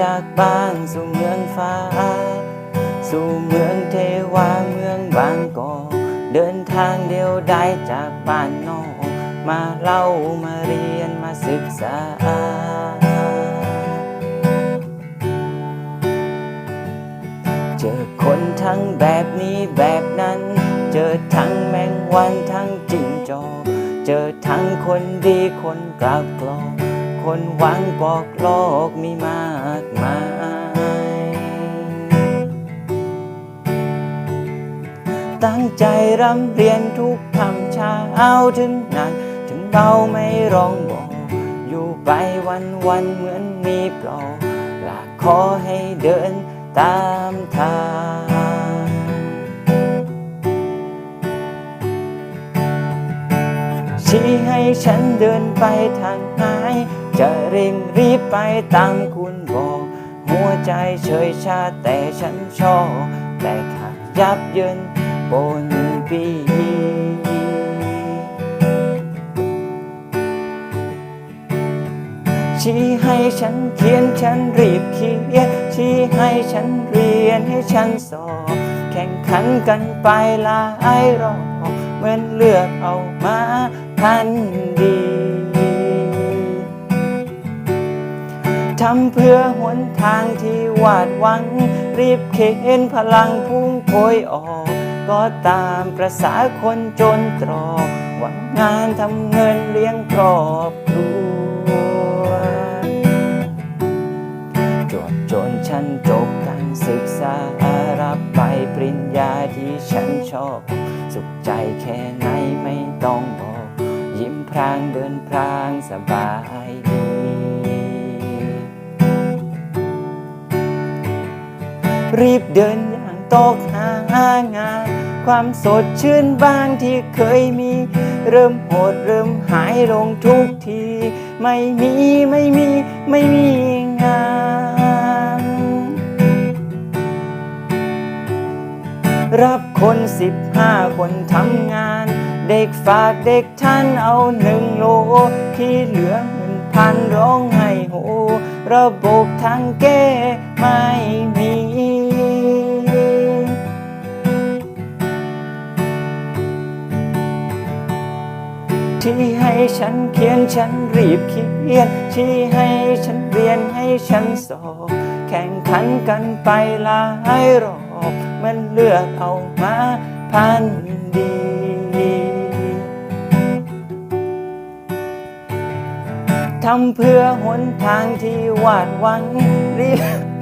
จากบ้านสู่เมืองฟ้า สู่เมืองเทวาเมืองบางกอกเดินทางเดียวได้จากบ้านนอก มาเล่ามาเรียนมาศึกษา เจอคนทั้งแบบนี้แบบนั้น เจอทั้งแมงวันทั้งจิงจอกเจอทั้งคนดีคนกลับกลอก คนหวังปอกโลกมีมากมาย ตั้งใจรำเรียนทุกคำเช้าถึงนั้นถึงเราไม่ร้องบอกอยู่ไปวันวันเหมือนมีปลอลาขอให้เดินตามทางชี้ให้ฉันเดินไปทางไหน จะเร่งรีบไปตามคุณบอก หัวใจเฉยชาแต่ฉันชอบ แต่ขาดยับเยินบนปีชี้ให้ฉันเขียนฉันรีบเขียนชี้ให้ฉันเรียนให้ฉันสอบ แข่งขันกันไปลายรอบเหมือนเลือกเอามาทันดี ทำเพื่อหนทางที่วาดหวัง รีบเข็นพลังพุ่งโพยออก ก็ตามประษาคนจนตรอก หวังงานทำเงินเลี้ยงครอบครัวจบจนฉันจบการศึกษารับใบปริญญาที่ฉันชอบ สุขใจแค่ไหนไม่ต้องบอก ยิ้มพรางเดินพรางสบาย รีบเดินอย่างตกหางาน ความสดชื่นบางที่เคยมี เริ่มโหดเริ่มหายลงทุกที ไม่มีไม่มีไม่มีงานรับคนสิบห้าคนทำงาน เด็กฝากเด็กท่านเอาหนึ่งโลที่เหลือเงินพันร้องให้โหระบบทางแก้ไม่มี ที่ให้ฉันเขียนฉันรีบเขียน ที่ให้ฉันเรียนให้ฉันสอบแข่งขันกันไปหลายรอบมันเลือกเอามาพันดีทำเพื่อหนทางที่วาดหวังรีบ